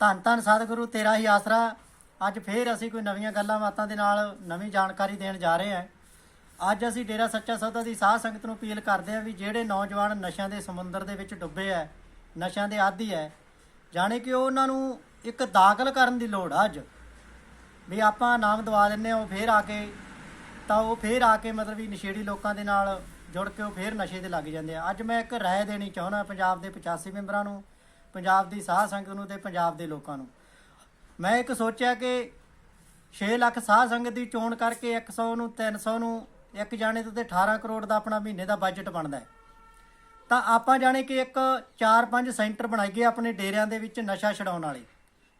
ਧੰਨ ਧੰਨ ਸਤਿਗੁਰੂ, ਤੇਰਾ ਹੀ ਆਸਰਾ। ਅੱਜ ਫੇਰ ਅਸੀਂ ਕੋਈ ਨਵੀਆਂ ਗੱਲਾਂ ਬਾਤਾਂ ਦੇ ਨਾਲ ਨਵੀਂ ਜਾਣਕਾਰੀ ਦੇਣ ਜਾ ਰਹੇ ਹਾਂ। ਅੱਜ ਅਸੀਂ ਡੇਰਾ ਸੱਚਾ ਸੌਦਾ ਦੀ ਸਾਧ ਸੰਗਤ ਨੂੰ ਅਪੀਲ ਕਰਦੇ ਹਾਂ ਵੀ ਜਿਹੜੇ ਨੌਜਵਾਨ ਨਸ਼ਿਆਂ ਦੇ ਸਮੁੰਦਰ ਦੇ ਵਿੱਚ ਡੁੱਬੇ ਐ ਨਸ਼ਿਆਂ ਦੇ ਆਦੀ ਐ ਜਾਣੇ ਕਿ ਉਹਨਾਂ ਨੂੰ ਇੱਕ ਦਾਖਲ ਕਰਨ ਦੀ ਲੋੜ ਆ ਅੱਜ। ਵੀ ਆਪਾਂ ਨਾਮ ਦਵਾ ਦਿੰਨੇ ਆ ਉਹ ਫੇਰ ਆ ਕੇ, ਤਾਂ ਉਹ ਫੇਰ ਆ ਕੇ ਮਤਲਬ ਵੀ ਨਸ਼ੇੜੀ ਲੋਕਾਂ ਦੇ ਨਾਲ ਜੁੜ ਕੇ ਉਹ ਫੇਰ ਨਸ਼ੇ ਤੇ ਲੱਗ ਜਾਂਦੇ ਆ। ਅੱਜ ਮੈਂ ਇੱਕ ਰਾਏ ਦੇਣੀ ਚਾਹੁੰਦਾ ਪੰਜਾਬ ਦੇ 85 ਮੈਂਬਰਾਂ ਨੂੰ ਪੰਜਾਬ ਦੀ ਸਾਧ ਸੰਗਤ ਨੂੰ ਤੇ ਪੰਜਾਬ ਦੇ ਲੋਕਾਂ ਨੂੰ। ਮੈਂ ਇੱਕ ਸੋਚਿਆ ਕਿ 6 ਲੱਖ ਸਾਧ ਸੰਗਤ ਦੀ ਚੋਣ ਕਰਕੇ 100 ਨੂੰ 300 ਨੂੰ, ਇੱਕ ਜਾਣੇ ਤੋਂ ਤੇ 18 ਕਰੋੜ ਦਾ ਆਪਣਾ ਮਹੀਨੇ ਦਾ ਬਜਟ ਬਣਦਾ ਹੈ। ਤਾਂ ਆਪਾਂ ਜਾਣੇ ਕਿ ਇੱਕ 4-5 ਸੈਂਟਰ ਬਣਾਈਏ ਆਪਣੇ ਡੇਰਿਆਂ ਦੇ ਵਿੱਚ ਨਸ਼ਾ ਛਡਾਉਣ ਵਾਲੇ।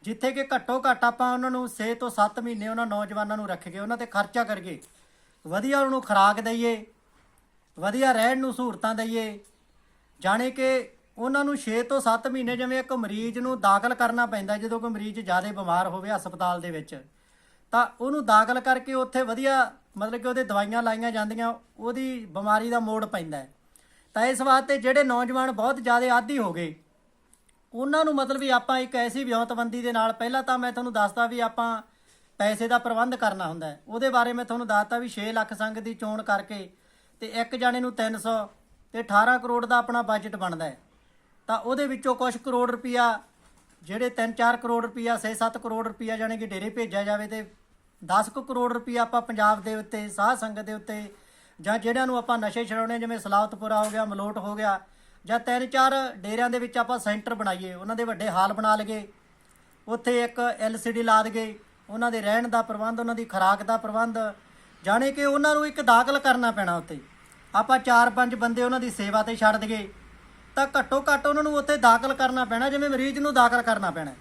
ਜਿੱਥੇ ਕਿ ਘੱਟੋ ਘੱਟ ਆਪਾਂ ਉਹਨਾਂ ਨੂੰ 6 ਤੋਂ 7 ਮਹੀਨੇ ਉਹਨਾਂ ਨੌਜਵਾਨਾਂ ਨੂੰ ਰੱਖ ਕੇ, ਉਹਨਾਂ ਤੇ ਖਰਚਾ ਕਰਕੇ ਵਧੀਆ ਉਹਨਾਂ ਨੂੰ ਖੁਰਾਕ ਦਈਏ, ਵਧੀਆ ਰਹਿਣ ਨੂੰ ਸਹੂਲਤਾਂ ਦਈਏ। ਜਾਣੇ ਕਿ ਉਹਨਾਂ ਨੂੰ 6 ਤੋਂ 7 ਮਹੀਨੇ ਜਿਵੇਂ ਇੱਕ ਮਰੀਜ਼ ਨੂੰ ਦਾਖਲ ਕਰਨਾ ਪੈਂਦਾ ਜਦੋਂ ਕੋਈ ਮਰੀਜ਼ ਜ਼ਿਆਦਾ ਬਿਮਾਰ ਹੋਵੇ ਹਸਪਤਾਲ ਦੇ ਵਿੱਚ, ਤਾਂ ਉਹਨੂੰ ਦਾਖਲ ਕਰਕੇ ਉੱਥੇ ਵਧੀਆ ਮਤਲਬ ਕਿ ਉਹਦੇ ਦਵਾਈਆਂ ਲਾਈਆਂ ਜਾਂਦੀਆਂ, ਉਹਦੀ ਬਿਮਾਰੀ ਦਾ ਮੋੜ ਪੈਂਦਾ ਤਾਂ ਇਸ ਵਾਸਤੇ ਜਿਹੜੇ ਨੌਜਵਾਨ ਬਹੁਤ ਜ਼ਿਆਦਾ ਆਦੀ ਹੋ ਗਏ, ਉਹਨਾਂ ਨੂੰ ਮਤਲਬ ਵੀ ਆਪਾਂ ਇੱਕ ਐਸੀ ਵਿਉਂਤਬੰਦੀ ਦੇ ਨਾਲ ਪਹਿਲਾਂ ਤਾਂ ਮੈਂ ਤੁਹਾਨੂੰ ਦੱਸਦਾ ਵੀ ਆਪਾਂ ਪੈਸੇ ਦਾ ਪ੍ਰਬੰਧ ਕਰਨਾ ਹੁੰਦਾ ਉਹਦੇ ਬਾਰੇ ਮੈਂ ਤੁਹਾਨੂੰ ਦੱਸਤਾ ਵੀ 6 ਲੱਖ ਸੰਘ ਦੀ ਚੋਣ ਕਰਕੇ ਤੇ ਇੱਕ ਜਾਣੇ ਨੂੰ 300 ਤੇ 18 ਕਰੋੜ ਦਾ ਆਪਣਾ ਬਜਟ ਬਣਦਾ ਹੈ। ਤਾਂ ਉਹਦੇ ਵਿੱਚੋਂ ਕੁਝ ਕਰੋੜ ਰੁਪਇਆ, ਜਿਹੜੇ 3-4 ਕਰੋੜ ਰੁਪਇਆ 6-7 ਕਰੋੜ ਰੁਪਇਆ ਜਾਣੀ ਕਿ ਡੇਰੇ ਭੇਜਿਆ ਜਾਵੇ ਤੇ 10 ਕੁ ਕਰੋੜ ਰੁਪਇਆ ਆਪਾਂ ਪੰਜਾਬ ਦੇ ਉੱਤੇ, ਸਾਧ ਸੰਗਤ ਦੇ ਉੱਤੇ ਜਾਂ ਜਿਹੜਿਆਂ ਨੂੰ ਆਪਾਂ ਨਸ਼ੇ ਛਡਾਉਣੇ, ਜਿਵੇਂ ਸਲਾਵਤਪੁਰਾ ਹੋ ਗਿਆ, ਮਲੋਟ ਹੋ ਗਿਆ ਜਾਂ ਤਿੰਨ ਚਾਰ ਡੇਰਿਆਂ ਦੇ ਵਿੱਚ ਆਪਾਂ ਸੈਂਟਰ ਬਣਾਈਏ, ਉਹਨਾਂ ਦੇ ਵੱਡੇ ਹਾਲ ਬਣਾ ਲਈਏ, ਉੱਥੇ ਇੱਕ ਐਲਸੀਡੀ ਲਾ ਦਈਏ, ਉਹਨਾਂ ਦੇ ਰਹਿਣ ਦਾ ਪ੍ਰਬੰਧ, ਉਹਨਾਂ ਦੀ ਖੁਰਾਕ ਦਾ ਪ੍ਰਬੰਧ, ਜਾਣੇ ਕਿ ਉਹਨਾਂ ਨੂੰ ਇੱਕ ਦਾਖਲ ਕਰਨਾ ਪੈਣਾ ਉੱਤੇ ਆਪਾਂ ਚਾਰ ਪੰਜ ਬੰਦੇ ਉਹਨਾਂ ਦੀ ਸੇਵਾ ਤੇ ਛੱਡ ਦਈਏ ਤਾਂ ਘੱਟੋ ਘੱਟ ਉਹਨਾਂ ਨੂੰ ਉੱਥੇ ਦਾਖਲ ਕਰਨਾ ਪੈਣਾ, ਜਿਵੇਂ ਮਰੀਜ਼ ਨੂੰ ਦਾਖਲ ਕਰਨਾ ਪੈਣਾ।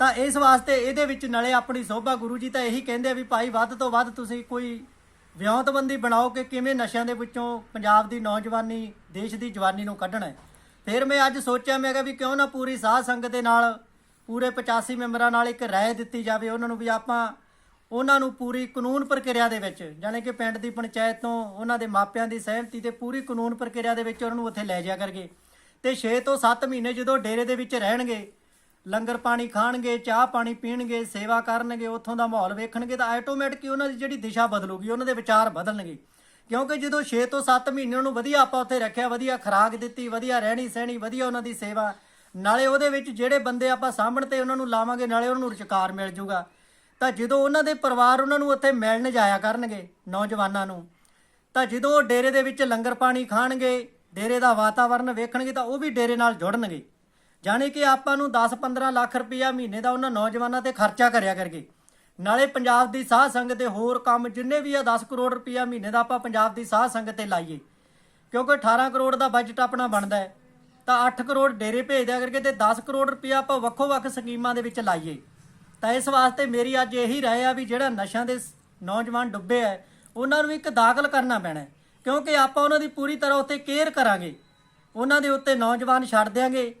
ਤਾਂ ਇਸ ਵਾਸਤੇ ਇਹਦੇ ਵਿੱਚ ਨਲੇ ਆਪਣੀ ਸੋਭਾ ਗੁਰੂ ਜੀ ਤਾਂ ਇਹੀ ਕਹਿੰਦੇ ਆ ਵੀ ਭਾਈ ਵੱਧ ਤੋਂ ਵੱਧ ਤੁਸੀਂ ਕੋਈ ਵਿਉਂਤਬੰਦੀ ਬਣਾਓ ਕਿ ਕਿਵੇਂ ਨਸ਼ਿਆਂ ਦੇ ਵਿੱਚੋਂ ਪੰਜਾਬ ਦੀ ਨੌਜਵਾਨੀ, ਦੇਸ਼ ਦੀ ਜਵਾਨੀ ਨੂੰ ਕੱਢਣਾ ਹੈ। ਫਿਰ ਮੈਂ ਅੱਜ ਸੋਚਿਆ, ਮੈਂ ਕਿਹਾ ਵੀ ਕਿਉਂ ਨਾ ਪੂਰੀ ਸਾਧ ਸੰਗਤ ਦੇ ਨਾਲ, ਪੂਰੇ 85 ਮੈਂਬਰਾਂ ਨਾਲ ਇੱਕ ਰਾਏ ਦਿੱਤੀ ਜਾਵੇ ਉਹਨਾਂ ਨੂੰ ਵੀ ਆਪਾਂ ਉਹਨਾਂ ਨੂੰ ਪੂਰੀ ਕਾਨੂੰਨ ਪ੍ਰਕਿਰਿਆ ਦੇ ਵਿੱਚ, ਜਾਣੀ ਕਿ ਪਿੰਡ ਦੀ ਪੰਚਾਇਤ ਤੋਂ ਉਹਨਾਂ ਦੇ ਮਾਪਿਆਂ ਦੀ ਸਹਿਮਤੀ ਤੇ ਪੂਰੀ ਕਾਨੂੰਨ ਪ੍ਰਕਿਰਿਆ ਦੇ ਵਿੱਚ ਉਹਨਾਂ ਨੂੰ ਉੱਥੇ ਲੈ ਜਾਇਆ ਕਰਗੇ। ਤੇ 6 ਤੋਂ 7 ਮਹੀਨੇ ਜਦੋਂ ਡੇਰੇ ਦੇ ਵਿੱਚ ਰਹਿਣਗੇ, ਲੰਗਰ ਪਾਣੀ ਖਾਣਗੇ, ਚਾਹ ਪਾਣੀ ਪੀਣਗੇ, ਸੇਵਾ ਕਰਨਗੇ, ਉੱਥੋਂ ਦਾ ਮਾਹੌਲ ਵੇਖਣਗੇ, ਤਾਂ ਆਟੋਮੈਟਿਕ ਉਹਨਾਂ ਦੀ ਜਿਹੜੀ ਦਿਸ਼ਾ ਬਦਲੂਗੀ, ਉਹਨਾਂ ਦੇ ਵਿਚਾਰ ਬਦਲਣਗੇ। ਕਿਉਂਕਿ ਜਦੋਂ 6 ਤੋਂ 7 ਮਹੀਨੇ ਉਹਨੂੰ ਵਧੀਆ ਆਪਾਂ ਉੱਥੇ ਰੱਖਿਆ, ਵਧੀਆ ਖੁਰਾਕ ਦਿੱਤੀ, ਵਧੀਆ ਰਹਿਣੀ ਸਹਿਣੀ, ਵਧੀਆ ਉਹਨਾਂ ਦੀ ਸੇਵਾ, ਨਾਲੇ ਉਹਦੇ ਵਿੱਚ ਜਿਹੜੇ ਬੰਦੇ ਆਪਾਂ ਸਾਹਮਣੇ ਤੇ ਉਹਨਾਂ ਨੂੰ ਲਾਵਾਂਗੇ, ਨਾਲੇ ਉਹਨਾਂ ਨੂੰ ਰੁਜ਼ਗਾਰ ਮਿਲ ਜੂਗਾ। ਤਾਂ ਜਦੋਂ ਉਹਨਾਂ ਦੇ ਪਰਿਵਾਰ ਉਹਨਾਂ ਨੂੰ ਉੱਥੇ ਮਿਲਣ ਜਾਇਆ ਕਰਨਗੇ, ਨੌਜਵਾਨਾਂ ਨੂੰ, ਤਾਂ ਜਦੋਂ ਉਹ ਡੇਰੇ ਦੇ ਵਿੱਚ ਲੰਗਰ ਪਾਣੀ ਖਾਣਗੇ ਡੇਰੇ ਦਾ ਵਾਤਾਵਰਣ ਵੇਖਣਗੇ ਤਾਂ ਉਹ ਵੀ ਡੇਰੇ ਨਾਲ ਜੁੜਨਗੇ। ਜਾਣੀ ਕਿ ਆਪਾਂ ਨੂੰ 10-15 ਲੱਖ ਰੁਪਇਆ ਮਹੀਨੇ ਦਾ ਉਹਨਾਂ ਨੌਜਵਾਨਾਂ ਤੇ ਖਰਚਾ ਕਰਿਆ ਕਰਗੇ। ਨਾਲੇ ਪੰਜਾਬ ਦੀ ਸਾਹ ਸੰਗਤ ਦੇ ਹੋਰ ਕੰਮ ਜਿੰਨੇ ਵੀ ਆ 10 ਕਰੋੜ ਰੁਪਇਆ ਮਹੀਨੇ ਦਾ ਆਪਾਂ ਪੰਜਾਬ ਦੀ ਸਾਹ ਸੰਗਤ ਤੇ ਲਾਈਏ। ਕਿਉਂਕਿ 18 ਕਰੋੜ ਦਾ ਬਜਟ ਆਪਣਾ ਬਣਦਾ ਹੈ। ਤਾਂ 8 ਕਰੋੜ ਡੇਰੇ ਭੇਜ ਦਿਆ ਕਰਕੇ ਤੇ 10 ਕਰੋੜ ਰੁਪਇਆ ਆਪਾਂ ਵੱਖੋ-ਵੱਖ ਸਕੀਮਾਂ ਦੇ ਵਿੱਚ ਲਾਈਏ। ਤਾਂ ਇਸ ਵਾਸਤੇ ਮੇਰੀ ਅੱਜ ਇਹੀ ਰਾਏ ਆ ਵੀ ਜਿਹੜਾ ਨਸ਼ਿਆਂ ਦੇ ਨੌਜਵਾਨ ਡੁੱਬੇ ਐ ਉਹਨਾਂ ਨੂੰ ਇੱਕ ਦਾਖਲ ਕਰਨਾ ਪੈਣਾ ਕਿਉਂਕਿ ਆਪਾਂ ਉਹਨਾਂ ਦੀ ਪੂਰੀ ਤਰ੍ਹਾਂ ਉੱਤੇ ਕੇਅਰ ਕਰਾਂਗੇ। ਉਹਨਾਂ ਦੇ ਉੱਤੇ ਨੌਜਵਾਨ ਛੱਡ ਦਿਆਂਗੇ।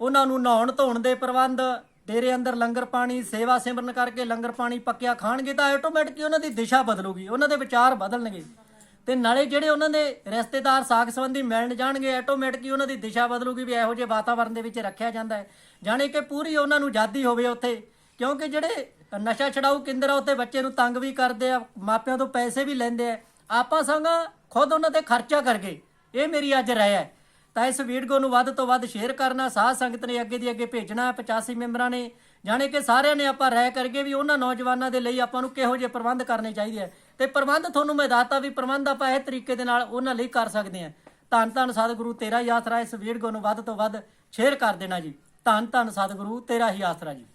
ਉਹਨਾਂ ਨੂੰ ਨਹਾਉਣ ਧੋਣ ਦੇ ਪ੍ਰਬੰਧ, ਡੇਰੇ ਅੰਦਰ ਲੰਗਰ ਪਾਣੀ, ਸੇਵਾ ਸਿਮਰਨ ਕਰਕੇ ਲੰਗਰ ਪਾਣੀ ਪੱਕਿਆ ਖਾਣਗੇ ਤਾਂ ਆਟੋਮੈਟਿਕ ਉਹਨਾਂ ਦੀ ਦਿਸ਼ਾ ਬਦਲੂਗੀ, ਉਹਨਾਂ ਦੇ ਵਿਚਾਰ ਬਦਲਣਗੇ। ਤੇ ਨਾਲੇ ਜਿਹੜੇ ਉਹਨਾਂ ਦੇ ਰਿਸ਼ਤੇਦਾਰ ਸਾਖ ਸੰਬੰਧੀ ਮਿਲਣ ਜਾਣਗੇ ਆਟੋਮੈਟਿਕਲੀ ਉਹਨਾਂ ਦੀ ਦਿਸ਼ਾ ਬਦਲੂਗੀ ਵੀ ਇਹੋ ਜਿਹੇ ਵਾਤਾਵਰਣ ਦੇ ਵਿੱਚ ਰੱਖਿਆ ਜਾਂਦਾ ਹੈ। ਜਾਣੇ ਕਿ ਪੂਰੀ ਉਹਨਾਂ ਨੂੰ ਆਜ਼ਾਦੀ ਹੋਵੇ ਉੱਥੇ। ਕਿਉਂਕਿ ਜਿਹੜੇ ਨਸ਼ਾ ਛਡਾਊ ਕੇਂਦਰ ਆ, ਉੱਥੇ ਬੱਚੇ ਨੂੰ ਤੰਗ ਵੀ ਕਰਦੇ ਆ, ਮਾਪਿਆਂ ਤੋਂ ਪੈਸੇ ਵੀ ਲੈਂਦੇ ਆ। ਆਪਾਂ ਸੰਗਾ ਖੁਦ ਉਹਨਾਂ ਤੇ ਖਰਚਾ ਕਰਗੇ ਇਹ ਮੇਰੀ ਅੱਜ ਰਾਏ ਹੈ। ਤਾਂ ਇਸ ਵੀਡੀਓ ਨੂੰ ਵੱਧ ਤੋਂ ਵੱਧ ਸ਼ੇਅਰ ਕਰਨਾ, ਸਾਧ ਸੰਗਤ ਨੇ ਅੱਗੇ ਦੀ ਅੱਗੇ ਭੇਜਣਾ 85 ਮੈਂਬਰਾਂ ਨੇ। ਜਾਣੇ ਕਿ ਸਾਰਿਆਂ ਨੇ ਆਪਾਂ ਰਾਏ ਕਰਕੇ ਵੀ ਉਹਨਾਂ ਨੌਜਵਾਨਾਂ ਦੇ ਲਈ ਆਪਾਂ ਨੂੰ ਕਿਹੋ ਜਿਹੇ ਪ੍ਰਬੰਧ ਕਰਨੇ ਚਾਹੀਦੇ ਆ। ਤੇ ਪ੍ਰਬੰਧ ਤੁਹਾਨੂੰ ਮੈਂ ਦੱਸਤਾ ਵੀ ਪ੍ਰਬੰਧ ਆਪਾਂ ਇਹ ਤਰੀਕੇ ਦੇ ਨਾਲ ਉਹਨਾਂ ਲਈ ਕਰ ਸਕਦੇ ਆ। ਧੰਨ ਧੰਨ ਸਤਿਗੁਰੂ, ਤੇਰਾ ਹੀ ਆਸਰਾ ਇਸ ਵੀਡੀਓ ਨੂੰ ਵੱਧ ਤੋਂ ਵੱਧ ਸ਼ੇਅਰ ਕਰ ਦੇਣਾ ਜੀ। ਧੰਨ ਧੰਨ ਸਤਿਗੁਰੂ, ਤੇਰਾ ਹੀ ਆਸਰਾ ਜੀ।